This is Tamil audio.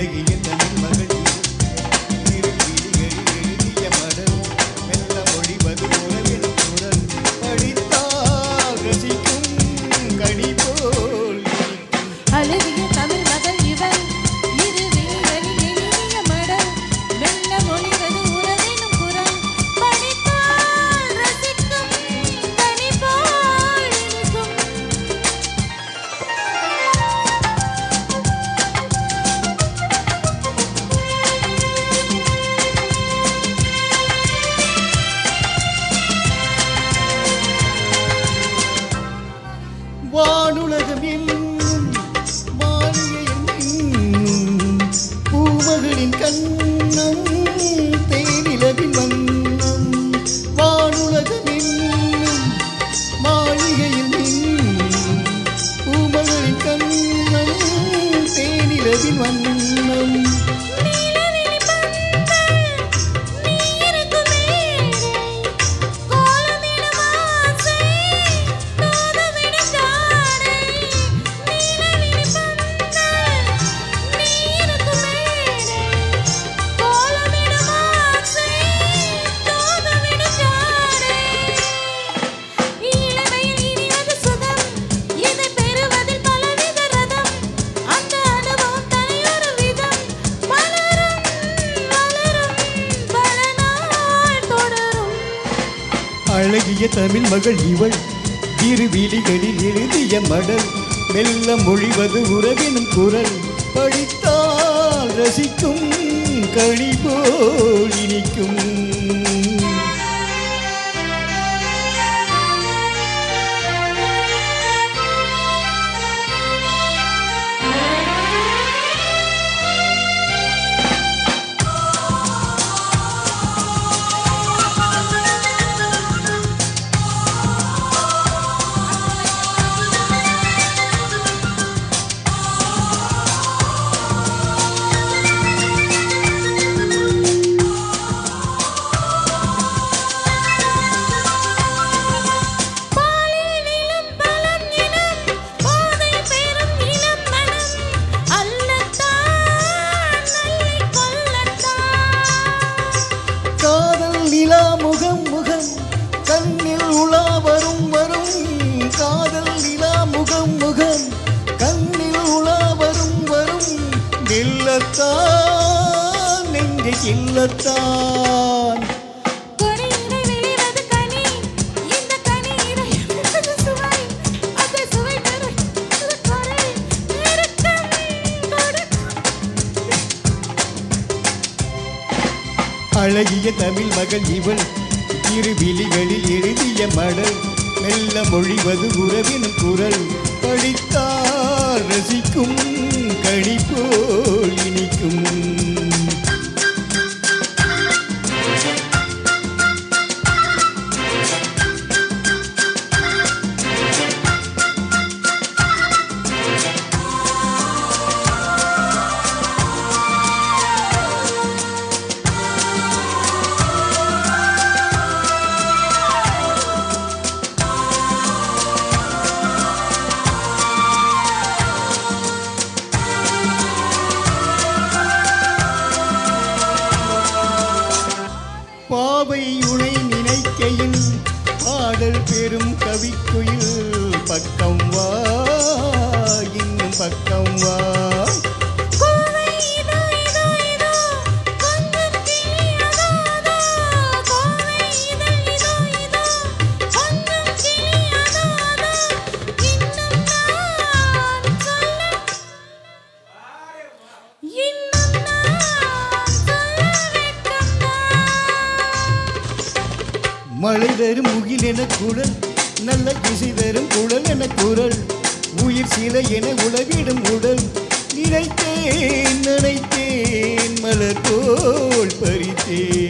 Nigga, you one. அழகிய தமிழ் மகள் இவள். திருவிழிகளில் எழுதிய மடல் மெல்ல மொழிவது உறவினும் குரல். படித்தால் ரசிக்கும் களி போல் இனிக்கும் முகம் கண்ணில் உலா வரும் வரும் நில்லத்தான் நெஞ்சை கொடுக்கும் அழகிய தமிழ் மகள் இவள் திருவிழிகளில் எழுதிய மடல் மெல்ல மொழிவது உறவினும் குரல். படித்தால் ரசிக்கும் மழை தரும் முகில் என குழல் நல்ல இசை தரும் குழல் என குரல். உயிர் சிலை என உளவிடும் உடல் நினைத்தேன் நினைத்தேன் மலர் போல் பறித்தேன்.